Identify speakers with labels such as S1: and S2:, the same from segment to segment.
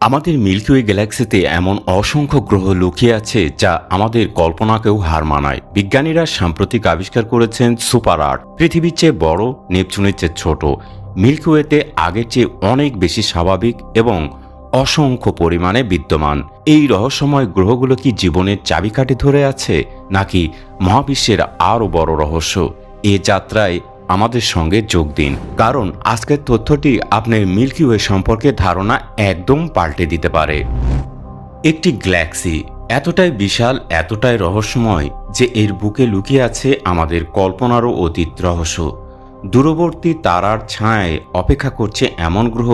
S1: আমাদের মিল্কিওয়ে গ্যালাক্সিতে এমন অসংখ্য গ্রহ লুকিয়ে আছে যা আমাদের কল্পনাকেও হার মানায়। বিজ্ঞানীরা সাম্প্রতিক আবিষ্কার করেছেন সুপার আর্ট পৃথিবীর চেয়ে বড়, নেপচুনের চেয়ে ছোট। মিল্কিওয়েতে আগের চেয়ে অনেক বেশি স্বাভাবিক এবং অসংখ্য পরিমাণে বিদ্যমান। এই রহস্যময় গ্রহগুলো কি জীবনের চাবিকাঠি ধরে আছে, নাকি মহাবিশ্বের আরও বড় রহস্য? এ যাত্রায় আমাদের সঙ্গে যোগ দিন। কারণ আজকের তথ্যটি আপনার মিল্কি ওয়ে সম্পর্কে ধারণা একদম পাল্টে দিতে পারে। একটি গ্যালাক্সি এতটাই বিশাল, এতটাই রহস্যময় যে এর বুকে লুকিয়ে আছে আমাদের কল্পনারও অতীত রহস্য। দূরবর্তী তারার ছায়ায় অপেক্ষা করছে এমন গ্রহ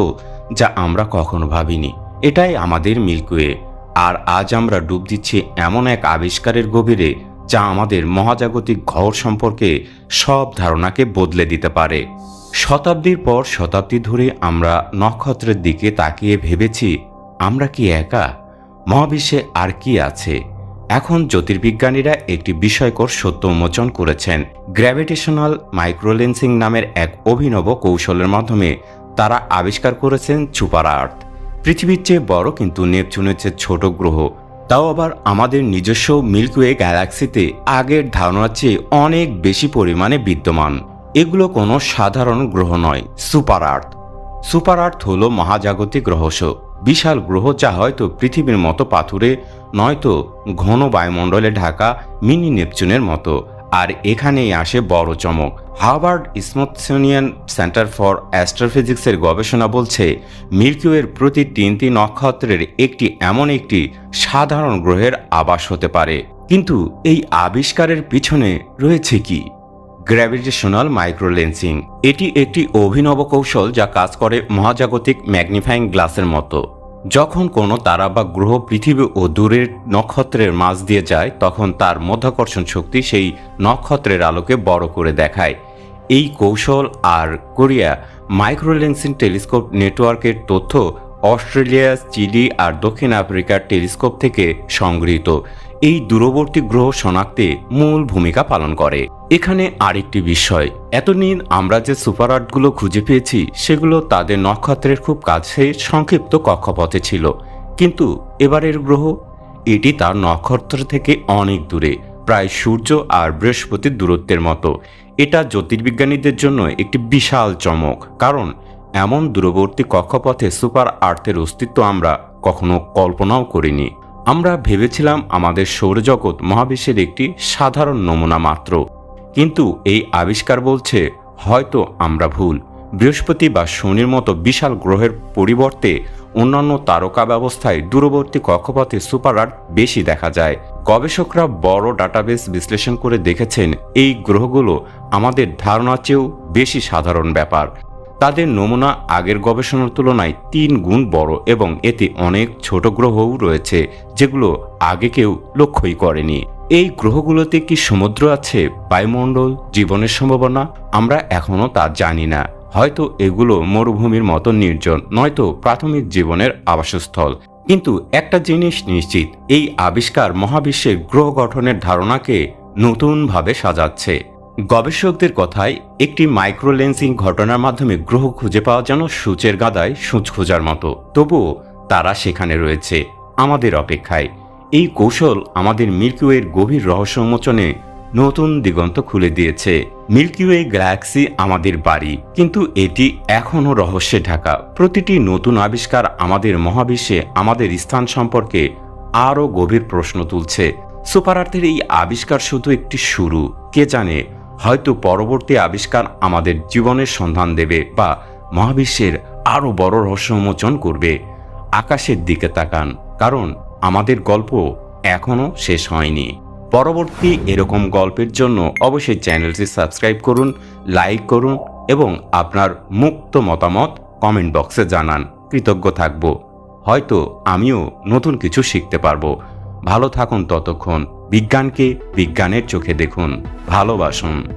S1: যা আমরা কখনো ভাবিনি। এটাই আমাদের মিল্কওয়ে আর আজ আমরা ডুব দিচ্ছি এমন এক আবিষ্কারের গভীরে যা আমাদের মহাজাগতিক ঘর সম্পর্কে সব ধারণাকে বদলে দিতে পারে। শতাব্দীর পর শতাব্দী ধরে আমরা নক্ষত্রের দিকে তাকিয়ে ভেবেছি, আমরা কি একা? মহাবিশ্বে আর কি আছে? এখন জ্যোতির্বিজ্ঞানীরা একটি বিষয়কর সত্য উন্মোচন করেছেন। গ্র্যাভিটেশনাল মাইক্রোলেন্সিং নামের এক অভিনব কৌশলের মাধ্যমে তারা আবিষ্কার করেছেন সুপার আর্থ। পৃথিবীর চেয়ে বড় কিন্তু নেপচুনের চেয়ে ছোট গ্রহ তাও আবার আমাদের নিজস্ব মিল্কওয়ে গ্যালাক্সিতে আগের ধারণার চেয়ে অনেক বেশি পরিমাণে বিদ্যমান। এগুলো কোনো সাধারণ গ্রহ নয়, সুপার আর্থ। সুপার আর্থ হল মহাজাগতিক রহস্য বিশাল গ্রহ যা হয়তো পৃথিবীর মতো পাথুরে, নয়তো ঘন বায়ুমণ্ডলে ঢাকা মিনি নেপচুনের মতো। আর এখানেই আসে বড় চমক। হার্ভার্ড স্মথসোনিয়ান সেন্টার ফর অ্যাস্ট্রোফিজিক্সের গবেষণা বলছে মিল্কিওয়ের প্রতি তিনটি নক্ষত্রের একটি এমন একটি সাধারণ গ্রহের আবাস হতে পারে। কিন্তু এই আবিষ্কারের পিছনে রয়েছে কি? Gravitational microlensing. এটি একটি অভিনব কৌশল যা কাজ করে মহাজাগতিক ম্যাগনিফাইং গ্লাসের মতো। যখন কোনো তারা বা গ্রহ পৃথিবী ও দূরের নক্ষত্রের মাঝ দিয়ে যায়, তখন তার মধ্যাকর্ষণ শক্তি সেই নক্ষত্রের আলোকে বড় করে দেখায়। এই কৌশল আর কোরিয়া মাইক্রোলেন্সিং টেলিস্কোপ নেটওয়ার্কের তথ্য অস্ট্রেলিয়া, চিলি আর দক্ষিণ আফ্রিকার টেলিস্কোপ থেকে সংগৃহীত। এই দূরবর্তী গ্রহ শনাক্তে মূল ভূমিকা পালন করে। এখানে আরেকটি বিষয়, এতদিন আমরা যে সুপার আর্টগুলো খুঁজে পেয়েছি, সেগুলো তাদের নক্ষত্রের খুব কাছে সংক্ষিপ্ত কক্ষপথে ছিল। কিন্তু এবারের গ্রহ, এটি তার নক্ষত্র থেকে অনেক দূরে, প্রায় সূর্য আর বৃহস্পতির দূরত্বের মতো। এটা জ্যোতির্বিজ্ঞানীদের জন্য একটি বিশাল চমক, কারণ এমন দূরবর্তী কক্ষপথে সুপার আর্থের অস্তিত্ব আমরা কখনো কল্পনাও করিনি। আমরা ভেবেছিলাম আমাদের সৌরজগৎ মহাবিশ্বের একটি সাধারণ নমুনা মাত্র। কিন্তু এই আবিষ্কার বলছে, হয়তো আমরা ভুল। বৃহস্পতি বা শনির মতো বিশাল গ্রহের পরিবর্তে অন্যান্য তারকা ব্যবস্থায় দূরবর্তী কক্ষপথে সুপার আর্ট বেশি দেখা যায়। গবেষকরা বড় ডাটাবেস বিশ্লেষণ করে দেখেছেন, এই গ্রহগুলো আমাদের ধারণার চেয়েও বেশি সাধারণ ব্যাপার। তাদের নমুনা আগের গবেষণার তুলনায় তিন গুণ বড় এবং এতে অনেক ছোট গ্রহও রয়েছে, যেগুলো আগে কেউ লক্ষ্যই করেনি। এই গ্রহগুলোতে কি সমুদ্র আছে, বায়ুমণ্ডল, জীবনের সম্ভাবনা? আমরা এখনও তা জানি না। হয়তো এগুলো মরুভূমির মতো নির্জন, নয়তো প্রাথমিক জীবনের আবাসস্থল। কিন্তু একটা জিনিস নিশ্চিত, এই আবিষ্কার মহাবিশ্বের গ্রহ গঠনের ধারণাকে নতুনভাবে সাজাচ্ছে। গবেষকদের কথায়, একটি মাইক্রোলেন্সিং ঘটনার মাধ্যমে গ্রহ খুঁজে পাওয়া যেন সূচের গাদায় সূচ খোঁজার মতো। তবুও তারা সেখানে রয়েছে, আমাদের অপেক্ষায়। এই কৌশল আমাদের মিল্কিওয়ের গভীর রহস্য উন্মোচনে নতুন দিগন্ত খুলে দিয়েছে। মিল্কিওয়ে গ্যালাক্সি আমাদের বাড়ি, কিন্তু এটি এখনও রহস্যে ঢাকা। প্রতিটি নতুন আবিষ্কার আমাদের মহাবিশ্বে আমাদের স্থান সম্পর্কে আরও গভীর প্রশ্ন তুলছে। সুপার আর্থের এই আবিষ্কার শুধু একটি শুরু, কে জানে হয়তো পরবর্তী আবিষ্কার আমাদের জীবনের সন্ধান দেবে বা মহাবিশ্বের আরও বড় রহস্য উন্মোচন করবে। আকাশের দিকে তাকান, কারণ আমাদের গল্প এখনও শেষ হয়নি। পরবর্তী এরকম গল্পের জন্য অবশ্যই চ্যানেলটি সাবস্ক্রাইব করুন, লাইক করুন এবং আপনার মুক্ত মতামত কমেন্ট বক্সে জানান। কৃতজ্ঞ থাকব। হয়তো আমিও নতুন কিছু শিখতে পারব। ভালো থাকুন ততক্ষণ। বিজ্ঞানকে বিজ্ঞানের চোখে দেখুন। ভালোবাসুন।